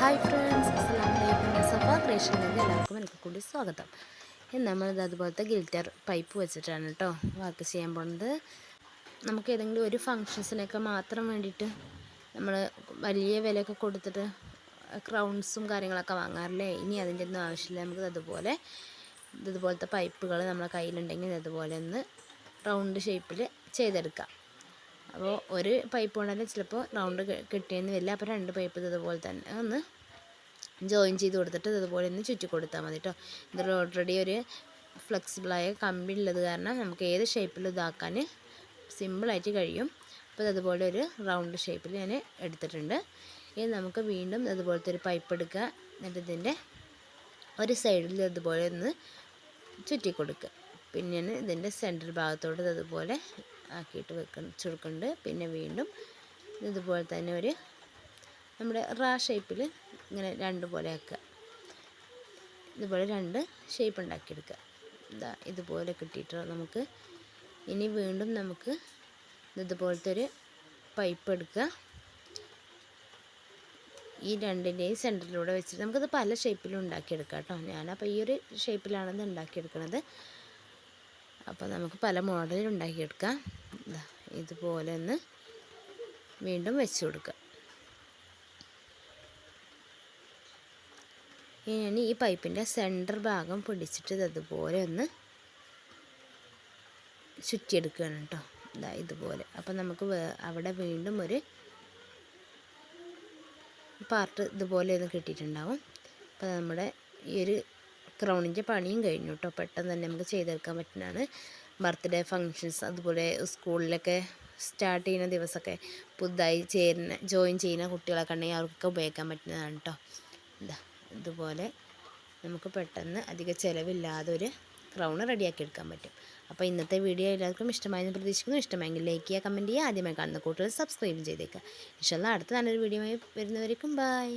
Hi friends അസ്സാം വലൈക്കും സഫ ക്രിയേഷനിലേക്ക് എല്ലാവർക്കും എനിക്ക് കൂടി സ്വാഗതം. ഇന്ന് നമ്മളിത് അതുപോലത്തെ ഗിൽറ്റർ പൈപ്പ് വെച്ചിട്ടാണ് കേട്ടോ വർക്ക് ചെയ്യാൻ പോകുന്നത്. നമുക്ക് ഏതെങ്കിലും ഒരു ഫങ്ഷൻസിനൊക്കെ മാത്രം വേണ്ടിയിട്ട് നമ്മൾ വലിയ വിലയൊക്കെ കൊടുത്തിട്ട് ക്രൗൺസും കാര്യങ്ങളൊക്കെ വാങ്ങാറില്ലേ? ഇനി അതിന്റെ ഒന്നും ആവശ്യമില്ല. നമുക്ക് അതുപോലെ ഇതുപോലത്തെ പൈപ്പുകൾ നമ്മളെ കയ്യിലുണ്ടെങ്കിൽ അതുപോലെ ഒന്ന് റൗണ്ട് ഷേപ്പിൽ ചെയ്തെടുക്കാം. അപ്പോൾ ഒരു പൈപ്പ് കൊണ്ടല്ലേ ചിലപ്പോൾ റൗണ്ട് കിട്ടിയെന്ന് വരില്ല. അപ്പോൾ രണ്ട് പൈപ്പ് ഇതുപോലെ തന്നെ ഒന്ന് ജോയിൻ ചെയ്ത് കൊടുത്തിട്ട് ഇതുപോലെ ഒന്ന് ചുറ്റി കൊടുത്താൽ മതി കേട്ടോ ഇതിൽ ഓൾറെഡി ഒരു ഫ്ലെക്സിബിളായ കമ്പി ഉള്ളത് കാരണം നമുക്ക് ഏത് ഷേപ്പിൽ ഇതാക്കാൻ സിമ്പിളായിട്ട് കഴിയും. അപ്പോൾ അതുപോലെ ഒരു റൗണ്ട് ഷേപ്പിൽ ഞാൻ എടുത്തിട്ടുണ്ട്. ഇനി നമുക്ക് വീണ്ടും അതുപോലത്തെ ഒരു പൈപ്പ് എടുക്കുക. എന്നിട്ട് ഇതിന്റെ ഒരു സൈഡിൽ അതുപോലെ ഒന്ന് ചുറ്റി കൊടുക്കുക. പിന്നെ ഇതിന്റെ സെന്റർ ഭാഗത്തോട്ട് അതുപോലെ ആക്കിയിട്ട് വെക്ക ചുരുക്കുന്നുണ്ട് പിന്നെ വീണ്ടും ഇതുപോലെ തന്നെ ഒരു നമ്മുടെ റാ ഷേപ്പിൽ ഇങ്ങനെ രണ്ട് പോലെ ആക്കുക. ഇതുപോലെ രണ്ട് ഷേപ്പ് ഉണ്ടാക്കിയെടുക്കുക. ഇതാ ഇതുപോലെ കിട്ടിയിട്ട് നമുക്ക് ഇനി വീണ്ടും നമുക്ക് ഇതുപോലത്തെ ഒരു പൈപ്പ് എടുക്കുക. ഈ രണ്ടിന്റെയും സെന്ററിലൂടെ വെച്ചിട്ട് നമുക്കത് പല ഷേപ്പിലും ഉണ്ടാക്കിയെടുക്കാം കേട്ടോ. ഞാനപ്പോൾ ഈ ഒരു ഷേപ്പിലാണത് ഉണ്ടാക്കിയെടുക്കുന്നത് അപ്പോൾ നമുക്ക് പല മോഡലിൽ ഉണ്ടാക്കിയെടുക്കാം. ഇതുപോലെ ഒന്ന് വീണ്ടും വെച്ച് കൊടുക്കുക ഇനി ഈ പൈപ്പിന്റെ സെന്റർ ഭാഗം പിടിച്ചിട്ട് ഇതുപോലെ ഒന്ന് ചുറ്റിയെടുക്കുകയാണ് കേട്ടോ. ഇതാ ഇതുപോലെ. അപ്പം നമുക്ക് അവിടെ വീണ്ടും ഒരു പാർട്ട് ഇതുപോലെ ഒന്ന് കിട്ടിയിട്ടുണ്ടാവും. അപ്പോൾ നമ്മുടെ ഈ ഒരു ക്രൗണിന്റെ പണിയും കഴിഞ്ഞു കേട്ടോ പെട്ടെന്ന് തന്നെ നമുക്ക് ചെയ്തെടുക്കാൻ പറ്റുന്നതാണ്. ബർത്ത്ഡേ ഫങ്ഷൻസ് അതുപോലെ സ്കൂളിലൊക്കെ സ്റ്റാർട്ട് ചെയ്യുന്ന ദിവസമൊക്കെ പുതുതായി ചേരുന്ന ജോയിൻ ചെയ്യുന്ന കുട്ടികളൊക്കെ ഉണ്ടെങ്കിൽ അവർക്കൊക്കെ ഉപയോഗിക്കാൻ പറ്റുന്നതാണ് കേട്ടോ ഇതാ ഇതുപോലെ നമുക്ക് പെട്ടെന്ന് അധിക ചിലവില്ലാതെ ഒരു ക്രൗൺ റെഡിയാക്കി എടുക്കാൻ പറ്റും. അപ്പോൾ ഇന്നത്തെ വീഡിയോ എല്ലാവർക്കും ഇഷ്ടമായെന്ന് പ്രതീക്ഷിക്കുന്നു. ഇഷ്ടമായെങ്കിൽ ലൈക്ക് ചെയ്യുക കമന്റ് ചെയ്യുക ആദ്യമായി കാണുന്ന കൂട്ടുകൾ സബ്സ്ക്രൈബ് ചെയ്തേക്കുക. ഇഷ്ടമുള്ള അടുത്ത നല്ലൊരു വീഡിയോ ആയി വരുന്നവരേക്കും ബൈ